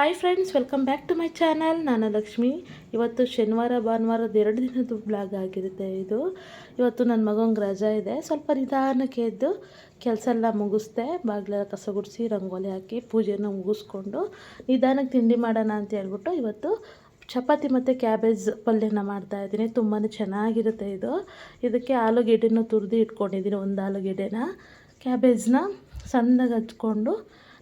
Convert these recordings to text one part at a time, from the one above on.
Hi friends welcome back to my channel ನಾನು ಲಕ್ಷ್ಮಿ. ಇವತ್ತು ಶನಿವಾರ, ಭಾನುವಾರದ ಎರಡು ದಿನದ ಬ್ಲಾಗ್ ಆಗಿರುತ್ತೆ ಇದು. ಇವತ್ತು ನನ್ನ ಮಗಂಗೆ ರಜಾ ಇದೆ. ಸ್ವಲ್ಪ ನಿಧಾನಕ್ಕೆ ಎದ್ದು ಕೆಲಸ ಎಲ್ಲ ಮುಗಿಸ್ದೆ, ಬಾಗಿಲೆಲ್ಲ ಕಸ ಗುಡಿಸಿ, ರಂಗೋಲಿ ಹಾಕಿ ಪೂಜೆನ ಮುಗಿಸ್ಕೊಂಡು ನಿಧಾನಕ್ಕೆ ತಿಂಡಿ ಮಾಡೋಣ ಅಂತ ಹೇಳ್ಬಿಟ್ಟು ಇವತ್ತು ಚಪಾತಿ ಮತ್ತು ಕ್ಯಾಬೇಜ್ ಪಲ್ಯನ ಮಾಡ್ತಾಯಿದ್ದೀನಿ ತುಂಬಾ ಚೆನ್ನಾಗಿರುತ್ತೆ ಇದು. ಇದಕ್ಕೆ ಆಲೂಗೆಡ್ಡೆನೂ ತುರಿದು ಇಟ್ಕೊಂಡಿದ್ದೀನಿ, ಒಂದು ಆಲೂಗೆಡ್ಡೆನ. ಕ್ಯಾಬೇಜ್ನ ಸಣ್ಣಗೆ ಹಚ್ಕೊಂಡು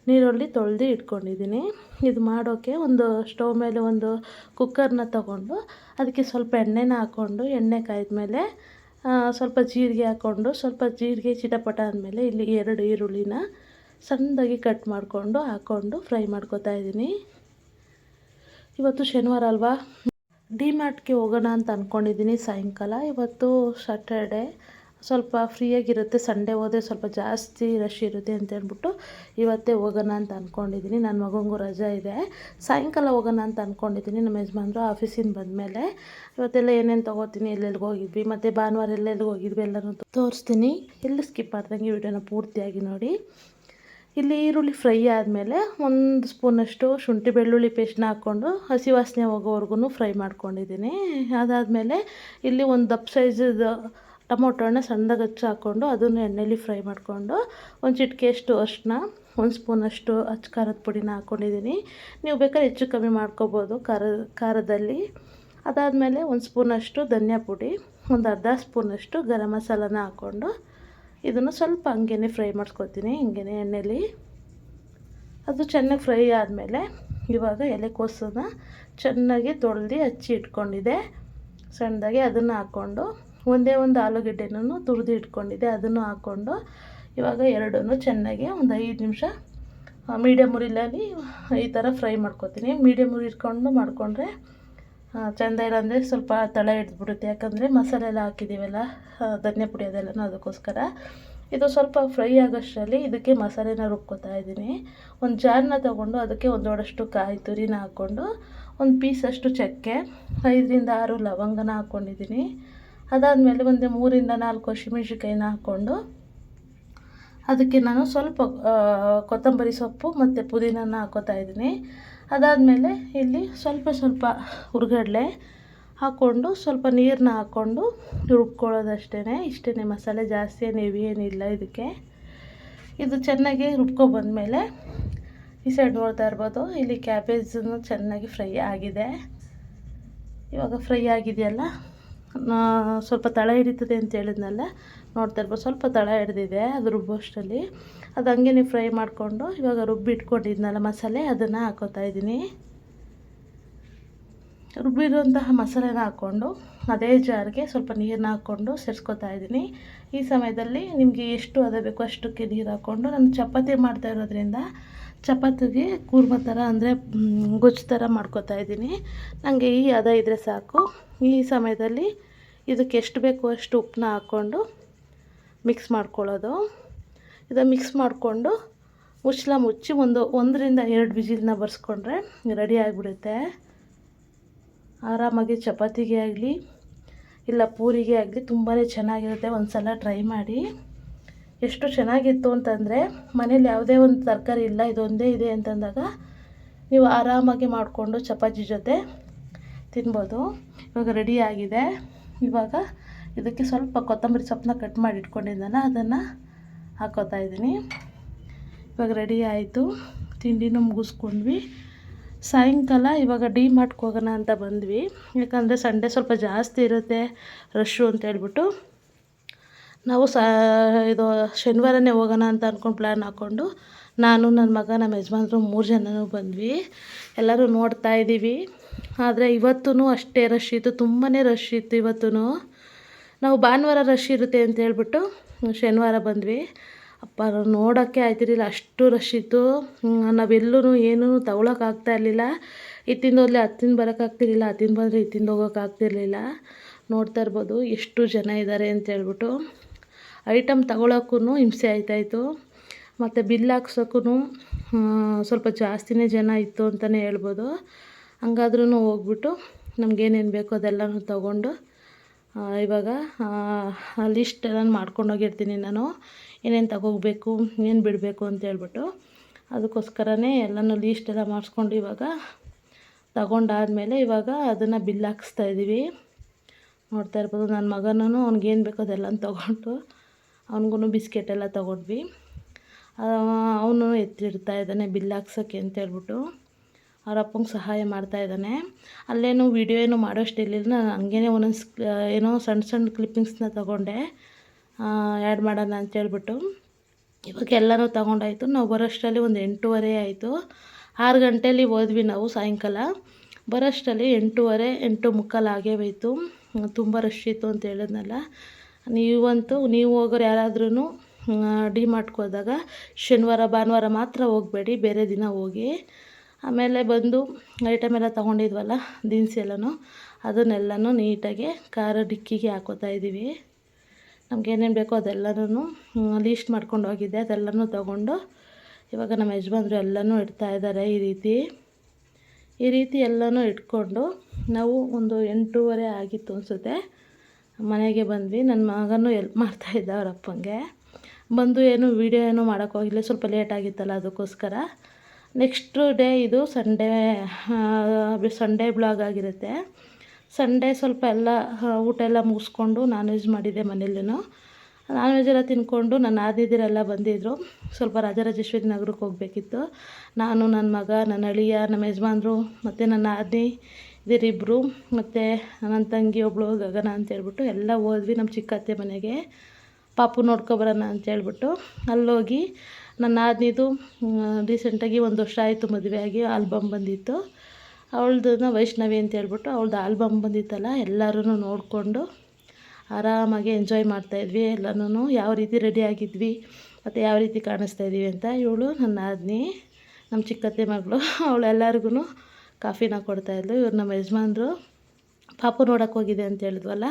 ನೀರುಳ್ಳಿ ತೊಳೆದು ಇಟ್ಕೊಂಡಿದ್ದೀನಿ. ಇದು ಮಾಡೋಕ್ಕೆ ಒಂದು ಸ್ಟವ್ ಮೇಲೆ ಒಂದು ಕುಕ್ಕರ್ನ ತಗೊಂಡು ಅದಕ್ಕೆ ಸ್ವಲ್ಪ ಎಣ್ಣೆನ ಹಾಕ್ಕೊಂಡು, ಎಣ್ಣೆ ಕಾಯ್ದ ಸ್ವಲ್ಪ ಜೀರಿಗೆ ಹಾಕ್ಕೊಂಡು, ಸ್ವಲ್ಪ ಜೀರಿಗೆ, ಚಿಟಪಟ ಅಂದಮೇಲೆ ಇಲ್ಲಿ ಎರಡು ಈರುಳ್ಳಿನ ಸಣ್ಣದಾಗಿ ಕಟ್ ಮಾಡಿಕೊಂಡು ಹಾಕ್ಕೊಂಡು ಫ್ರೈ ಮಾಡ್ಕೊತಾ ಇದ್ದೀನಿ. ಇವತ್ತು ಶನಿವಾರ ಅಲ್ವಾ? ಡಿ ಮಾರ್ಟ್ಗೆ ಹೋಗೋಣ ಅಂತ ಅಂದ್ಕೊಂಡಿದ್ದೀನಿ ಸಾಯಂಕಾಲ. ಇವತ್ತು ಸ್ಯಾಟರ್ಡೆ ಸ್ವಲ್ಪ ಫ್ರೀಯಾಗಿರುತ್ತೆ, ಸಂಡೇ ಹೋದರೆ ಸ್ವಲ್ಪ ಜಾಸ್ತಿ ರಶ್ ಇರುತ್ತೆ ಅಂತ ಹೇಳ್ಬಿಟ್ಟು ಇವತ್ತೇ ಹೋಗೋಣ ಅಂತ ಅಂದ್ಕೊಂಡಿದ್ದೀನಿ ನನ್ನ ಮಗನಿಗೂ ರಜಾ ಇದೆ. ಸಾಯಂಕಾಲ ಹೋಗೋಣ ಅಂತ ಅಂದ್ಕೊಂಡಿದ್ದೀನಿ ನಮ್ಮ ಯಜಮಾನ್ರು ಆಫೀಸಿಂದ ಬಂದಮೇಲೆ ಇವತ್ತೆಲ್ಲ ಏನೇನು ತೊಗೋತೀನಿ, ಎಲ್ಲೆಲ್ಲಿಗೆ ಹೋಗಿದ್ವಿ, ಮತ್ತು ಭಾನುವಾರ ಎಲ್ಲೆಲ್ಲಿಗೆ ಹೋಗಿದ್ವಿ ಎಲ್ಲರೂ ತೋರಿಸ್ತೀನಿ. ಎಲ್ಲಿ ಸ್ಕಿಪ್ ಮಾಡ್ದಂಗೆ ವಿಡಿಯೋನ ಪೂರ್ತಿಯಾಗಿ ನೋಡಿ. ಇಲ್ಲಿ ಈರುಳ್ಳಿ ಫ್ರೈ ಆದಮೇಲೆ ಒಂದು ಸ್ಪೂನಷ್ಟು ಶುಂಠಿ ಬೆಳ್ಳುಳ್ಳಿ ಪೇಸ್ಟ್ನ ಹಾಕ್ಕೊಂಡು ಹಸಿ ವಾಸನೆ ಹೋಗೋವರೆಗೂ ಫ್ರೈ ಮಾಡ್ಕೊಂಡಿದ್ದೀನಿ. ಅದಾದಮೇಲೆ ಇಲ್ಲಿ ಒಂದು ದಪ್ಪ ಸೈಜದ ಟೊಮೊಟೊನ ಸಣ್ಣದಾಗಿ ಹಚ್ಚಿ ಹಾಕ್ಕೊಂಡು ಅದನ್ನು ಎಣ್ಣೆಲಿ ಫ್ರೈ ಮಾಡಿಕೊಂಡು ಒಂದು ಚಿಟಿಕೆಯಷ್ಟು ಅಷ್ಟನ್ನ ಒಂದು ಸ್ಪೂನಷ್ಟು ಅಚ್ಚ ಖಾರದ ಪುಡಿನ ಹಾಕ್ಕೊಂಡಿದ್ದೀನಿ ನೀವು ಬೇಕಾದ್ರೆ ಹೆಚ್ಚು ಕಮ್ಮಿ ಮಾಡ್ಕೋಬೋದು ಖಾರ, ಖಾರದಲ್ಲಿ. ಅದಾದಮೇಲೆ ಒಂದು ಸ್ಪೂನಷ್ಟು ಧನಿಯಾ ಪುಡಿ, ಒಂದು ಅರ್ಧ ಸ್ಪೂನಷ್ಟು ಗರಂ ಮಸಾಲನ ಹಾಕ್ಕೊಂಡು ಇದನ್ನು ಸ್ವಲ್ಪ ಹಂಗೇ ಫ್ರೈ ಮಾಡ್ಕೊತೀನಿ ಹಿಂಗೇ ಎಣ್ಣೆಲಿ. ಅದು ಚೆನ್ನಾಗಿ ಫ್ರೈ ಆದಮೇಲೆ ಇವಾಗ ಎಲೆಕೋಸನ್ನ ಚೆನ್ನಾಗಿ ತೊಳೆದು ಹಚ್ಚಿ ಇಟ್ಕೊಂಡಿದೆ ಸಣ್ಣದಾಗಿ ಅದನ್ನು ಹಾಕ್ಕೊಂಡು ಒಂದೇ ಒಂದು ಆಲೂಗಡ್ಡೆನೂ ತುರಿದು ಇಟ್ಕೊಂಡಿದ್ದೆ, ಅದನ್ನು ಹಾಕ್ಕೊಂಡು ಇವಾಗ ಎರಡನ್ನೂ ಚೆನ್ನಾಗಿ ಒಂದು ಐದು ನಿಮಿಷ ಮೀಡಿಯಮ್ ಉರಿಲಲ್ಲಿ ಈ ಥರ ಫ್ರೈ ಮಾಡ್ಕೊತೀನಿ. ಮೀಡಿಯಮ್ ಉರಿ ಇಟ್ಕೊಂಡು ಮಾಡಿಕೊಂಡ್ರೆ ಚೆಂದ ಇಲ್ಲ ಅಂದರೆ ಸ್ವಲ್ಪ ತಳ ಹಿಡಿದ್ಬಿಡುತ್ತೆ. ಯಾಕಂದರೆ ಮಸಾಲೆ ಎಲ್ಲ ಹಾಕಿದ್ದೀವಲ್ಲ ಧನ್ಯ ಪುಡಿ ಅದೆಲ್ಲನೂ ಅದಕ್ಕೋಸ್ಕರ. ಇದು ಸ್ವಲ್ಪ ಫ್ರೈ ಆಗೋಷ್ಟರಲ್ಲಿ ಇದಕ್ಕೆ ಮಸಾಲೆನ ರುಬ್ಕೋತಾ ಇದ್ದೀನಿ. ಒಂದು ಜಾರ್ನ ತೊಗೊಂಡು ಅದಕ್ಕೆ ಒಂದು ದೊಡ್ಡಷ್ಟು ಕಾಯಿ ತುರಿನ ಹಾಕ್ಕೊಂಡು ಒಂದು ಪೀಸಷ್ಟು ಚಕ್ಕೆ, ಐದರಿಂದ ಆರು ಲವಂಗನ ಹಾಕ್ಕೊಂಡಿದ್ದೀನಿ. ಅದಾದಮೇಲೆ ಒಂದು ಮೂರಿಂದ ನಾಲ್ಕು ಹಸಿಮೆಣ್ಸಿನ್ಕಾಯಿನ ಹಾಕ್ಕೊಂಡು ಅದಕ್ಕೆ ನಾನು ಸ್ವಲ್ಪ ಕೊತ್ತಂಬರಿ ಸೊಪ್ಪು ಮತ್ತು ಪುದೀನನ ಹಾಕೋತಾ ಇದ್ದೀನಿ. ಅದಾದಮೇಲೆ ಇಲ್ಲಿ ಸ್ವಲ್ಪ ಸ್ವಲ್ಪ ಹುರ್ಗಡ್ಲೆ ಹಾಕ್ಕೊಂಡು ಸ್ವಲ್ಪ ನೀರನ್ನ ಹಾಕ್ಕೊಂಡು ರುಬ್ಕೊಳ್ಳೋದಷ್ಟೇ ಇಷ್ಟೇ ಮಸಾಲೆ ಜಾಸ್ತಿ ಏನು ಹೆವಿ ಏನಿಲ್ಲ ಇದಕ್ಕೆ. ಇದು ಚೆನ್ನಾಗಿ ರುಬ್ಕೊಬಂದಮೇಲೆ ಈ ಸೈಡ್ ನೋಡ್ತಾ ಇರ್ಬೋದು, ಇಲ್ಲಿ ಕ್ಯಾಬೇಜನ್ನು ಚೆನ್ನಾಗಿ ಫ್ರೈ ಆಗಿದೆ. ಇವಾಗ ಫ್ರೈ ಆಗಿದೆಯಲ್ಲ? ಸ್ವಲ್ಪ ತಳ ಹಿಡಿತದೆ ಅಂತ ಹೇಳಿದ್ನಲ್ಲ, ನೋಡ್ತಾ ಇರ್ಬೋದು. ಸ್ವಲ್ಪ ತಳ ಹಿಡ್ದಿದೆ ಅದು ರುಬ್ಬೋಷ್ಟರಲ್ಲಿ ಅದು ಹಂಗೆ ಫ್ರೈ ಮಾಡಿಕೊಂಡು ಇವಾಗ ರುಬ್ಬಿ ಇಟ್ಕೊಂಡಿದ್ನಲ್ಲ ಮಸಾಲೆ, ಅದನ್ನು ಹಾಕೋತಾ ಇದ್ದೀನಿ. ರುಬ್ಬಿರುವಂತಹ ಮಸಾಲೆನ ಹಾಕ್ಕೊಂಡು ಅದೇ ಜಾರ್ಗೆ ಸ್ವಲ್ಪ ನೀರನ್ನ ಹಾಕ್ಕೊಂಡು ಸೇರಿಸ್ಕೊತಾ ಇದ್ದೀನಿ. ಈ ಸಮಯದಲ್ಲಿ ನಿಮಗೆ ಎಷ್ಟು ಅದ ಬೇಕು ಅಷ್ಟಕ್ಕೆ ನೀರು ಹಾಕ್ಕೊಂಡು, ನಾನು ಚಪಾತಿ ಮಾಡ್ತಾ ಇರೋದ್ರಿಂದ ಚಪಾತಿಗೆ ಕೂರ್ಮ ಥರ ಅಂದರೆ ಗೊಜ್ಜು ಥರ ಮಾಡ್ಕೋತಾ ಇದ್ದೀನಿ. ನನಗೆ ಈ ಹದ ಇದ್ದರೆ ಸಾಕು. ಈ ಸಮಯದಲ್ಲಿ ಇದಕ್ಕೆ ಎಷ್ಟು ಬೇಕೋ ಅಷ್ಟು ಉಪ್ಪನ್ನ ಹಾಕ್ಕೊಂಡು ಮಿಕ್ಸ್ ಮಾಡ್ಕೊಳ್ಳೋದು. ಇದು ಮಿಕ್ಸ್ ಮಾಡಿಕೊಂಡು ಮುಚ್ಚಲ ಮುಚ್ಚಿ ಒಂದು ಒಂದರಿಂದ ಎರಡು ವಿಜಿಲ್ನ ಬರ್ಸ್ಕೊಂಡ್ರೆ ರೆಡಿ ಆಗಿಬಿಡುತ್ತೆ. ಆರಾಮಾಗಿ ಚಪಾತಿಗೆ ಆಗಲಿ, ಇಲ್ಲ ಪೂರಿಗೆ ಆಗಲಿ ತುಂಬಾ ಚೆನ್ನಾಗಿರುತ್ತೆ. ಒಂದು ಸಲ ಟ್ರೈ ಮಾಡಿ. ಎಷ್ಟು ಚೆನ್ನಾಗಿತ್ತು ಅಂತಂದರೆ ಮನೇಲಿ ಯಾವುದೇ ಒಂದು ತರಕಾರಿ ಇಲ್ಲ, ಇದೊಂದೇ ಇದೆ ಅಂತಂದಾಗ ನೀವು ಆರಾಮಾಗಿ ಮಾಡಿಕೊಂಡು ಚಪಾತಿ ಜೊತೆ ತಿನ್ಬೋದು. ಇವಾಗ ರೆಡಿ ಆಗಿದೆ. ಇವಾಗ ಇದಕ್ಕೆ ಸ್ವಲ್ಪ ಕೊತ್ತಂಬರಿ ಸೊಪ್ಪನ್ನ ಕಟ್ ಮಾಡಿ ಇಟ್ಕೊಂಡಿದ್ದಾನ ಅದನ್ನು ಹಾಕೋತಾ ಇದ್ದೀನಿ. ಇವಾಗ ರೆಡಿ ಆಯಿತು. ತಿಂಡಿನೂ ಮುಗಿಸ್ಕೊಂಡ್ವಿ. ಸಾಯಂಕಾಲ ಇವಾಗ ಡಿ ಮಾರ್ಟ್ಗೆ ಹೋಗೋಣ ಅಂತ ಬಂದ್ವಿ. ಯಾಕಂದರೆ ಸಂಡೇ ಸ್ವಲ್ಪ ಜಾಸ್ತಿ ಇರುತ್ತೆ ರಶ್ಶು ಅಂತ ಹೇಳ್ಬಿಟ್ಟು. ನಾವು ಸಾ, ಇದು ಶನಿವಾರನೇ ಹೋಗೋಣ ಅಂತ ಅಂದ್ಕೊಂಡು ಪ್ಲ್ಯಾನ್ ಹಾಕ್ಕೊಂಡು ನಾನು ನನ್ನ ಮಗ ನಮ್ಮ ಯಜಮಾನ್ರು ಮೂರು ಜನನೂ ಬಂದ್ವಿ. ಎಲ್ಲರೂ ನೋಡ್ತಾ ಇದ್ದೀವಿ ಆದರೆ ಇವತ್ತೂ ಅಷ್ಟೇ ರಶ್ ಇತ್ತು ತುಂಬಾ ರಶ್ ಇತ್ತು ಇವತ್ತೂ ನಾವು ಭಾನುವಾರ ರಶ್ ಇರುತ್ತೆ ಅಂತ ಹೇಳ್ಬಿಟ್ಟು ಶನಿವಾರ ಬಂದ್ವಿ. ಅಪ್ಪ ನೋಡೋಕ್ಕೆ ಆಯ್ತಿರಲಿಲ್ಲ, ಅಷ್ಟು ರಶ್ ಇತ್ತು. ನಾವೆಲ್ಲೂ ಏನೂ ತಗೊಳಕ್ಕಾಗ್ತಾ ಇರಲಿಲ್ಲ. ಇತ್ತಿಂದ ಹೋದ್ಲೆ ಹತ್ತಿಂದ ಬರೋಕ್ಕಾಗ್ತಿರ್ಲಿಲ್ಲ ಹತ್ತಿಂದ ಬಂದರೆ ಇತ್ತಿಂದ ಹೋಗೋಕ್ಕಾಗ್ತಿರ್ಲಿಲ್ಲ ನೋಡ್ತಾ ಇರ್ಬೋದು ಎಷ್ಟು ಜನ ಇದ್ದಾರೆ ಅಂತ ಹೇಳ್ಬಿಟ್ಟು. ಐಟಮ್ ತಗೊಳಕ್ಕೂ ಹಿಂಸೆ ಆಯ್ತಾಯಿತ್ತು ಮತ್ತು ಬಿಲ್ ಹಾಕ್ಸೋಕ್ಕೂ ಸ್ವಲ್ಪ ಜಾಸ್ತಿನೇ ಜನ ಇತ್ತು ಅಂತಲೇ ಹೇಳ್ಬೋದು. ಹಂಗಾದ್ರೂ ಹೋಗ್ಬಿಟ್ಟು ನಮಗೇನೇನು ಬೇಕೋ ಅದೆಲ್ಲನೂ ತೊಗೊಂಡು ಇವಾಗ ಲಿಸ್ಟ್ ಎಲ್ಲ ಮಾಡ್ಕೊಂಡೋಗಿರ್ತೀನಿ ನಾನು. ಏನೇನು ತಗೋಬೇಕು ಏನು ಬಿಡಬೇಕು ಅಂತ ಹೇಳ್ಬಿಟ್ಟು ಅದಕ್ಕೋಸ್ಕರನೇ ಎಲ್ಲನೂ ಲೀಸ್ಟ್ ಎಲ್ಲ ಮಾಡಿಸ್ಕೊಂಡು ಇವಾಗ ತಗೊಂಡಾದಮೇಲೆ ಇವಾಗ ಅದನ್ನು ಬಿಲ್ ಹಾಕಿಸ್ತಾ ಇದ್ದೀವಿ ನೋಡ್ತಾ ಇರ್ಬೋದು ನನ್ನ ಮಗನೂ ಅವ್ನಿಗೇನು ಬೇಕೋ ಅದೆಲ್ಲ ತೊಗೊಂಡು ಅವನಿಗೂ ಬಿಸ್ಕೆಟ್ ಎಲ್ಲ ತೊಗೊಂಡ್ವಿ. ಅವನು ಎತ್ತಿಡ್ತಾ ಇದ್ದಾನೆ ಬಿಲ್ ಹಾಕ್ಸೋಕ್ಕೆ ಅಂತ ಹೇಳ್ಬಿಟ್ಟು. ಅವ್ರ ಸಹಾಯ ಮಾಡ್ತಾ ಇದ್ದಾನೆ. ಅಲ್ಲೇನು ವೀಡಿಯೋ ಏನು ಮಾಡೋಷ್ಟು ಇರಲಿಲ್ಲ ನಾನು ಹಂಗೇನೆ ಒಂದೊಂದು ಏನೋ ಸಣ್ಣ ಸಣ್ಣ ಕ್ಲಿಪ್ಪಿಂಗ್ಸ್ನ ತೊಗೊಂಡೆ. ಆ್ಯಡ್ ಮಾಡೋಣ ಅಂತೇಳ್ಬಿಟ್ಟು ಇವಾಗ ಎಲ್ಲನೂ ತೊಗೊಂಡಾಯ್ತು. ನಾವು ಬರೋಷ್ಟರಲ್ಲಿ ಒಂದು ಎಂಟೂವರೆ ಆಯಿತು. ಆರು ಗಂಟೇಲಿ ಹೋದ್ವಿ ನಾವು ಸಾಯಂಕಾಲ. ಬರೋಷ್ಟರಲ್ಲಿ ಎಂಟೂವರೆ, ಎಂಟು ಮುಕ್ಕಾಲು ಆಗೇ ಹೋಯ್ತು. ತುಂಬ ರಶ್ ಇತ್ತು ಅಂತ ಹೇಳಿದ್ನಲ್ಲ. ನೀವಂತೂ, ನೀವು ಹೋಗೋರು ಯಾರಾದ್ರೂ ಡಿ ಹೋದಾಗ ಶನಿವಾರ, ಭಾನುವಾರ ಮಾತ್ರ ಹೋಗಬೇಡಿ. ಬೇರೆ ದಿನ ಹೋಗಿ. ಆಮೇಲೆ ಬಂದು ಐಟಮ್ ಎಲ್ಲ ತೊಗೊಂಡಿದ್ವಲ್ಲ, ದಿನಸಿ ಎಲ್ಲನೂ, ಅದನ್ನೆಲ್ಲನೂ ನೀಟಾಗಿ ಖಾರ ಡಿಕ್ಕಿಗೆ ಹಾಕೋತಾ ಇದ್ದೀವಿ. ನಮ್ಗೆ ಏನೇನು ಬೇಕೋ ಅದೆಲ್ಲನೂ ಲೀಸ್ಟ್ ಮಾಡ್ಕೊಂಡು ಹೋಗಿದ್ದೆ. ಅದೆಲ್ಲನೂ ತೊಗೊಂಡು ಇವಾಗ ನಮ್ಮ ಯಜಮಾನ್ರು ಎಲ್ಲನೂ ಇಡ್ತಾ ಇದ್ದಾರೆ ಈ ರೀತಿ. ಈ ರೀತಿ ಎಲ್ಲನೂ ಇಟ್ಕೊಂಡು ನಾವು ಒಂದು ಎಂಟೂವರೆ ಆಗಿತ್ತು ಅನಿಸುತ್ತೆ. ಮನೆಗೆ ಬಂದ್ವಿ. ನನ್ನ ಮಗನೂ ಎಲ್ಪ್ ಮಾಡ್ತಾಯಿದ್ದ ಅವ್ರ ಅಪ್ಪಂಗೆ. ಬಂದು ಏನು ವೀಡಿಯೋ ಏನು ಮಾಡೋಕ್ಕೋಗಿಲ್ಲ ಸ್ವಲ್ಪ ಲೇಟ್ ಆಗಿತ್ತಲ್ಲ ಅದಕ್ಕೋಸ್ಕರ. ನೆಕ್ಸ್ಟು ಡೇ ಇದು ಸಂಡೇ ಸಂಡೇ ಬ್ಲಾಗ್ ಆಗಿರುತ್ತೆ. ಸಂಡೇ ಸ್ವಲ್ಪ ಎಲ್ಲ ಊಟ ಎಲ್ಲ ಮುಗಿಸ್ಕೊಂಡು ನಾನ್ ವೆಜ್ ಮಾಡಿದ್ದೆ ಮನೇಲೂ ನಾನ್ ವೆಜ್ ಎಲ್ಲ ತಿನ್ಕೊಂಡು ನನ್ನ ಆದಿದಿರೆಲ್ಲ ಬಂದಿದ್ದರು ಸ್ವಲ್ಪ ರಾಜರಾಜೇಶ್ವರಿ ನಗರಕ್ಕೆ ಹೋಗಬೇಕಿತ್ತು. ನಾನು, ನನ್ನ ಮಗ, ನನ್ನ ಅಳಿಯ, ನಮ್ಮ ಯಜಮಾನ್ರು, ಮತ್ತು ನನ್ನ ಆದಿ ಇದರಿಬ್ಬರು ಮತ್ತು ನನ್ನ ತಂಗಿ ಒಬ್ಬಳು ಗಗನ ಅಂತೇಳ್ಬಿಟ್ಟು ಎಲ್ಲ ಹೋದ್ವಿ ನಮ್ಮ ಚಿಕ್ಕತ್ತೆ ಮನೆಗೆ. ಪಾಪು ನೋಡ್ಕೊಬರೋಣ ಅಂತೇಳ್ಬಿಟ್ಟು ಅಲ್ಲೋಗಿ ನನ್ನ ಆದ್ನಿದು ರೀಸೆಂಟಾಗಿ ಒಂದು ವರ್ಷ ಆಯಿತು ಮದುವೆ ಆಗಿ ಆಲ್ಬಮ್ ಬಂದಿತ್ತು. ಅವಳದನ್ನ ವೈಷ್ಣವಿ ಅಂತ ಹೇಳ್ಬಿಟ್ಟು ಅವಳ್ದು ಆಲ್ಬಮ್ ಬಂದಿತ್ತಲ್ಲ ಎಲ್ಲರೂ ನೋಡಿಕೊಂಡು ಆರಾಮಾಗಿ ಎಂಜಾಯ್ ಮಾಡ್ತಾಯಿದ್ವಿ ಎಲ್ಲನೂ ಯಾವ ರೀತಿ ರೆಡಿ ಆಗಿದ್ವಿ, ಮತ್ತು ಯಾವ ರೀತಿ ಕಾಣಿಸ್ತಾ ಇದ್ದೀವಿ ಅಂತ ಇವಳು ನನ್ನ ಆದ್ನಿ ನಮ್ಮ ಚಿಕ್ಕತ್ತೆ ಮಗಳು ಅವಳು ಎಲ್ಲರಿಗೂ ಕಾಫಿನ ಕೊಡ್ತಾಯಿದ್ಲು ಇವ್ರು ನಮ್ಮ ಯಜಮಾನ್ರು. ಪಾಪು ನೋಡೋಕೆ ಹೋಗಿದೆ ಅಂತ ಹೇಳಿದ್ವಲ್ಲ,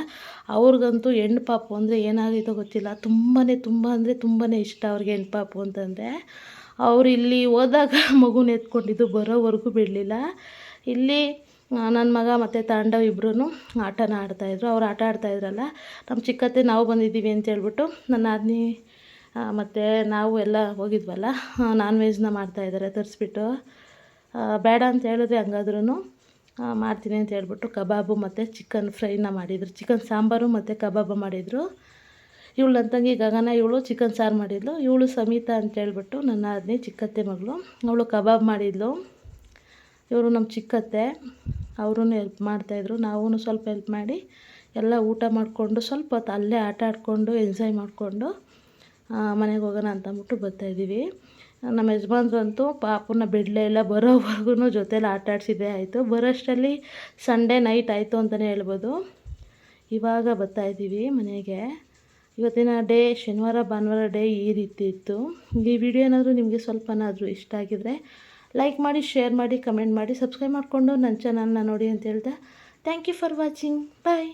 ಅವ್ರಿಗಂತೂ ಹೆಣ್ಣು ಪಾಪ ಅಂದರೆ ಏನಾಗೈತೋ ಗೊತ್ತಿಲ್ಲ. ತುಂಬಾ ತುಂಬ ಅಂದರೆ ತುಂಬಾ ಇಷ್ಟ ಅವ್ರಿಗೆ ಹೆಣ್ಣು ಪಾಪು ಅಂತಂದರೆ. ಅವ್ರು ಇಲ್ಲಿ ಹೋದಾಗ ಮಗುನ ಎತ್ಕೊಂಡಿದ್ದು ಬರೋವರೆಗೂ ಬಿಡಲಿಲ್ಲ. ಇಲ್ಲಿ ನನ್ನ ಮಗ ಮತ್ತು ತಾಂಡವ್ ಇಬ್ಬರೂ ಆಟನ ಆಡ್ತಾಯಿದ್ರು. ಅವ್ರು ಆಟ ಆಡ್ತಾಯಿದ್ರಲ್ಲ ನಮ್ಮ ಚಿಕ್ಕತ್ತೆ ನಾವು ಬಂದಿದ್ದೀವಿ ಅಂತ ಹೇಳ್ಬಿಟ್ಟು ನನ್ನ ಆದ್ನಿ ಮತ್ತು ನಾವು ಎಲ್ಲ ಹೋಗಿದ್ವಲ್ಲ ನಾನ್ ವೆಜ್ನ ಮಾಡ್ತಾಯಿದ್ದಾರೆ ತರಿಸ್ಬಿಟ್ಟು. ಬೇಡ ಅಂತ ಹೇಳಿದ್ರೆ ಹಂಗಾದ್ರೂ ಮಾಡ್ತೀನಿ ಅಂತ ಹೇಳ್ಬಿಟ್ಟು ಕಬಾಬು ಮತ್ತು ಚಿಕನ್ ಫ್ರೈನ ಮಾಡಿದರು. ಚಿಕನ್ ಸಾಂಬಾರು ಮತ್ತು ಕಬಾಬು ಮಾಡಿದರು. ಇವಳು ನನ್ನ ತಂಗಿ ಗಗನ, ಇವಳು ಚಿಕನ್ ಸಾರು ಮಾಡಿದ್ಲು. ಇವಳು ಸಮಿತಾ ಅಂತೇಳ್ಬಿಟ್ಟು ನನ್ನ ಆದ್ನಿ ಚಿಕ್ಕತ್ತೆ ಮಗಳು. ಅವಳು ಕಬಾಬ್ ಮಾಡಿದ್ಲು. ಇವರು ನಮ್ಮ ಚಿಕ್ಕತ್ತೆ. ಅವರೂ ಹೆಲ್ಪ್ ಮಾಡ್ತಾಯಿದ್ರು ನಾವೂ ಸ್ವಲ್ಪ ಹೆಲ್ಪ್ ಮಾಡಿ ಎಲ್ಲ ಊಟ ಮಾಡಿಕೊಂಡು ಸ್ವಲ್ಪ ಹೊತ್ತು ಅಲ್ಲೇ ಆಟ ಆಡಿಕೊಂಡು ಎಂಜಾಯ್ ಮಾಡಿಕೊಂಡು ಮನೆಗೆ ಹೋಗೋಣ ಅಂತ ಅಂದ್ಬಿಟ್ಟು ಬರ್ತಾಯಿದ್ದೀವಿ ನಮ್ಮ ಯಜಮಾನ್ರಂತೂ ಪಾಪನ ಬಿಡಲೇ ಇಲ್ಲ ಬರೋವರೆಗೂ ಜೊತೇಲಿ ಆಟ ಆಡಿಸಿದ್ದೇ ಆಯಿತು. ಬರೋಷ್ಟರಲ್ಲಿ ಸಂಡೇ ನೈಟ್ ಆಯಿತು ಅಂತಲೇ ಹೇಳ್ಬೋದು. ಇವಾಗ ಬರ್ತಾಯಿದ್ದೀವಿ ಮನೆಗೆ. ಇವತ್ತಿನ ಡೇ ಶನಿವಾರ, ಭಾನುವಾರ ಡೇ ಈ ರೀತಿ ಇತ್ತು. ಈ ವಿಡಿಯೋ ಏನಾದರೂ ನಿಮಗೆ ಸ್ವಲ್ಪನಾದರೂ ಇಷ್ಟ ಆಗಿದರೆ ಲೈಕ್ ಮಾಡಿ ಶೇರ್ ಮಾಡಿ ಕಮೆಂಟ್ ಮಾಡಿ ಸಬ್ಸ್ಕ್ರೈಬ್ ಮಾಡಿಕೊಂಡು ನನ್ನ ಚಾನಲ್ನ ನೋಡಿ ಅಂತ ಹೇಳ್ದೆ thank you for watching bye